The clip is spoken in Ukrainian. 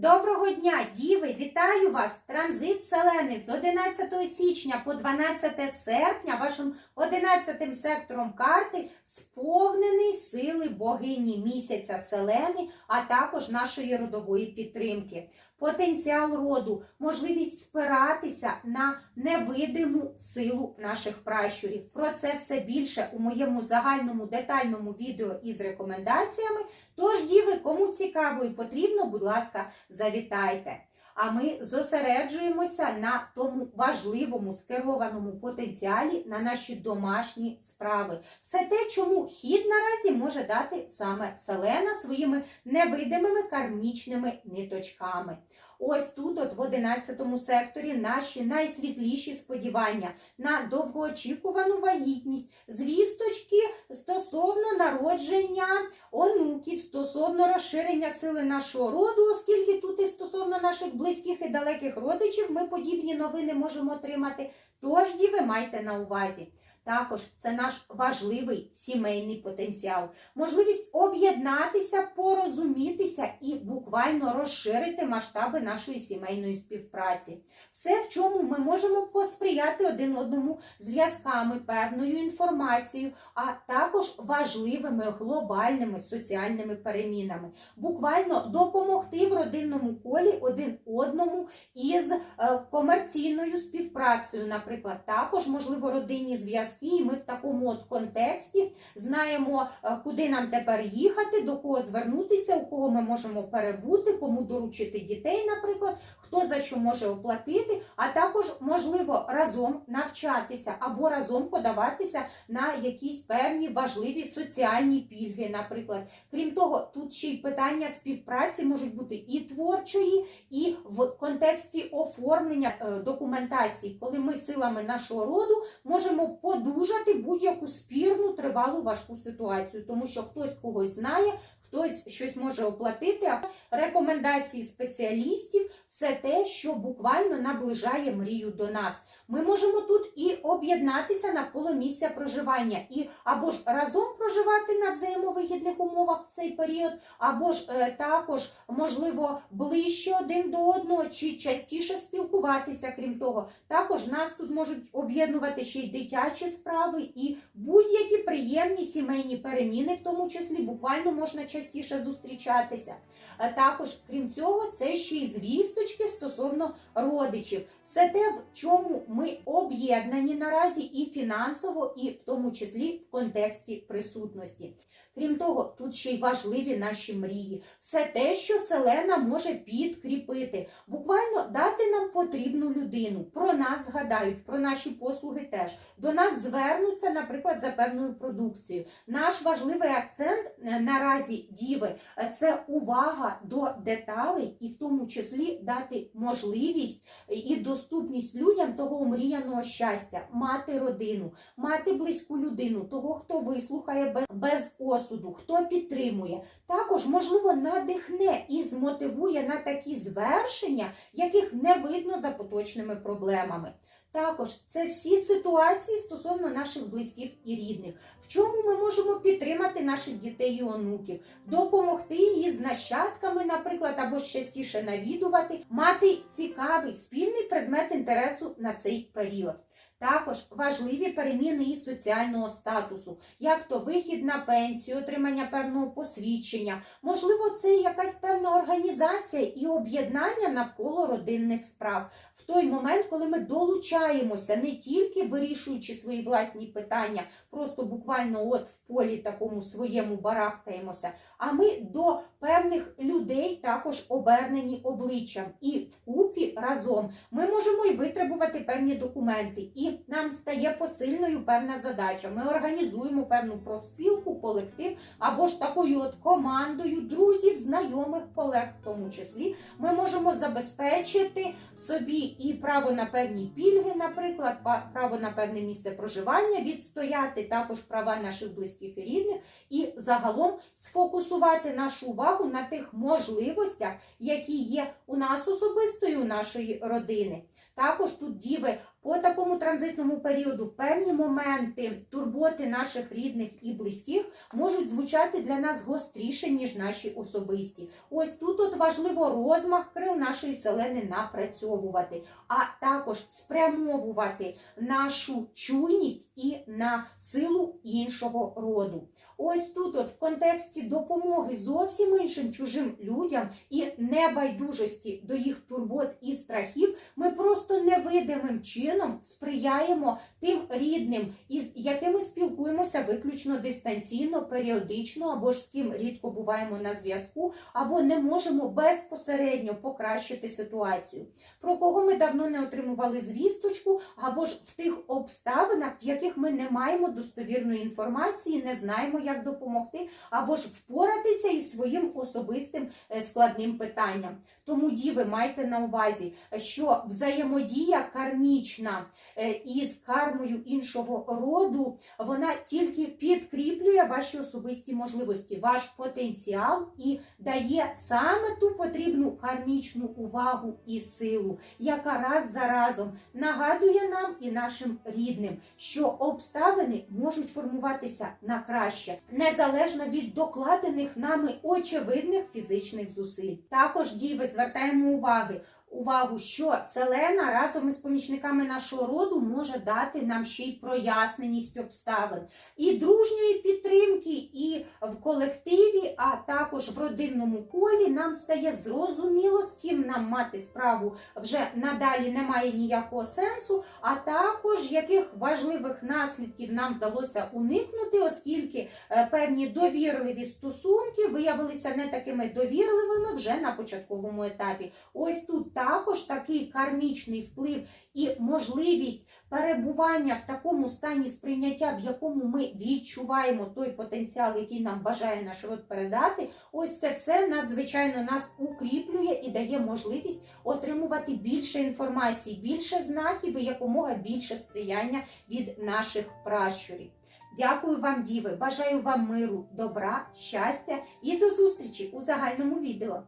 Доброго дня, діви! Вітаю вас! Транзит Селени з 11 січня по 12 серпня вашим 11 сектором карти сповнений сили богині місяця Селени, а також нашої родової підтримки. Потенціал роду, можливість спиратися на невидиму силу наших пращурів. Про це все більше у моєму загальному детальному відео із рекомендаціями. Тож, діви, кому цікаво і потрібно, будь ласка, завітайте. А ми зосереджуємося на тому важливому скерованому потенціалі на наші домашні справи. Все те, чому хід наразі може дати саме Селена своїми невидимими кармічними ниточками. Ось тут, от в 11 секторі, наші найсвітліші сподівання на довгоочікувану вагітність, звісточки стосовно народження онуків, стосовно розширення сили нашого роду, оскільки тут і стосовно наших близьких і далеких родичів ми подібні новини можемо отримати. Тож, діви, майте на увазі. Також це наш важливий сімейний потенціал, можливість об'єднатися, порозумітися і буквально розширити масштаби нашої сімейної співпраці. Все, в чому ми можемо посприяти один одному зв'язками, певною інформацією, а також важливими глобальними соціальними перемінами, буквально допомогти в родинному колі один одному із е, комерційною співпрацею, наприклад, також можливо родинні зв'язки. І ми в такому от контексті знаємо, е, куди нам тепер їхати, до кого звернутися, у кого ми можемо перебути, кому доручити дітей, наприклад, хто за що може оплатити, а також можливо разом навчатися або разом подаватися на якісь певні важливі соціальні пільги, наприклад. Крім того, тут ще й питання співпраці можуть бути і творчої, і в контексті оформлення е, документації, коли ми силами нашого роду можемо подужати будь-яку спірну, тривалу важку ситуацію, тому що хтось когось знає. Хтось щось може оплатити, рекомендації спеціалістів все те, що буквально наближає мрію до нас. Ми можемо тут і об'єднатися навколо місця проживання, і або ж разом проживати на взаємовигідних умовах в цей період, або ж е, також можливо ближче один до одного, чи частіше спілкуватися. Крім того, також нас тут можуть об'єднувати ще й дитячі справи і будь-які приємні сімейні переміни, в тому числі буквально можна частіше зустрічатися. А також, крім цього, це ще й звісточки стосовно родичів. Все те, в чому ми об'єднані наразі і фінансово, і в тому числі в контексті присутності. Крім того, тут ще й важливі наші мрії, все те, що селена може підкріпити, буквально дати нам потрібну людину. Про нас згадають, про наші послуги теж. До нас звернуться, наприклад, за певною продукцією. Наш важливий акцент е, наразі діви е, це увага до деталей, і в тому числі дати можливість і доступність людям того омріяного щастя, мати родину, мати близьку людину, того, хто вислухає без- без осуду, хто підтримує. Також, можливо, надихне і змотивує на такі звершення, яких не видно за поточними проблемами. Також це всі ситуації стосовно наших близьких і рідних, в чому ми можемо підтримати наших дітей і онуків, допомогти її з нащадками, наприклад, або частіше навідувати, мати цікавий спільний предмет інтересу на цей період. Також важливі переміни із соціального статусу, як то вихід на пенсію, отримання певного посвідчення. Можливо, це якась певна організація і об'єднання навколо родинних справ в той момент, коли ми долучаємося, не тільки вирішуючи свої власні питання, просто буквально от в полі такому своєму барахтаємося, а ми до певних людей також обернені обличчям. І вкупі разом ми можемо і витребувати певні документи, і нам стає посильною певна задача. Ми організуємо певну профспілку, колектив або ж такою от командою друзів, знайомих, колег, в тому числі, ми можемо забезпечити собі і право на певні пільги, наприклад, право на певне місце проживання, відстояти також права наших близьких і рідних, і загалом сфокусувати нашу увагу на тих можливостях, які є у нас особисто і у нашої родини. Також тут діви по такому транзитному періоду певні моменти турботи наших рідних і близьких можуть звучати для нас гостріше, ніж наші особисті. Ось тут от важливо розмах крил нашої селени напрацьовувати, а також спрямовувати нашу чуйність і на силу іншого роду. Ось тут, от в контексті допомоги зовсім іншим чужим людям і небайдужості до їх турбот і страхів, ми просто невидимим чином сприяємо тим рідним, із якими спілкуємося виключно дистанційно, періодично, або ж з ким рідко буваємо на зв'язку, або не можемо безпосередньо покращити ситуацію. Про кого ми давно не отримували звісточку, або ж в тих обставинах, в яких ми не маємо достовірної інформації, не знаємо, як допомогти, або ж впоратися із своїм особистим е, складним питанням. Тому, діви, майте на увазі, що взаємодія кармічна е, із кармою іншого роду, вона тільки підкріплює ваші особисті можливості, ваш потенціал і дає саме ту потрібну кармічну увагу і силу, яка раз за разом нагадує нам і нашим рідним, що обставини можуть формуватися на краще, незалежно від докладених нами очевидних фізичних зусиль. Також діви звертаємо уваги. Увагу, що селена разом із помічниками нашого роду може дати нам ще й проясненість обставин і дружньої підтримки, і в колективі, а також в родинному колі нам стає зрозуміло, з ким нам мати справу вже надалі немає ніякого сенсу, а також яких важливих наслідків нам вдалося уникнути, оскільки е, певні довірливі стосунки виявилися не такими довірливими вже на початковому етапі. Ось тут також такий кармічний вплив і можливість перебування в такому стані сприйняття, в якому ми відчуваємо той потенціал, який нам бажає наш род передати. Ось це все надзвичайно нас укріплює і дає можливість отримувати більше інформації, більше знаків і якомога більше сприяння від наших пращурів. Дякую вам, діви! Бажаю вам миру, добра, щастя і до зустрічі у загальному відео.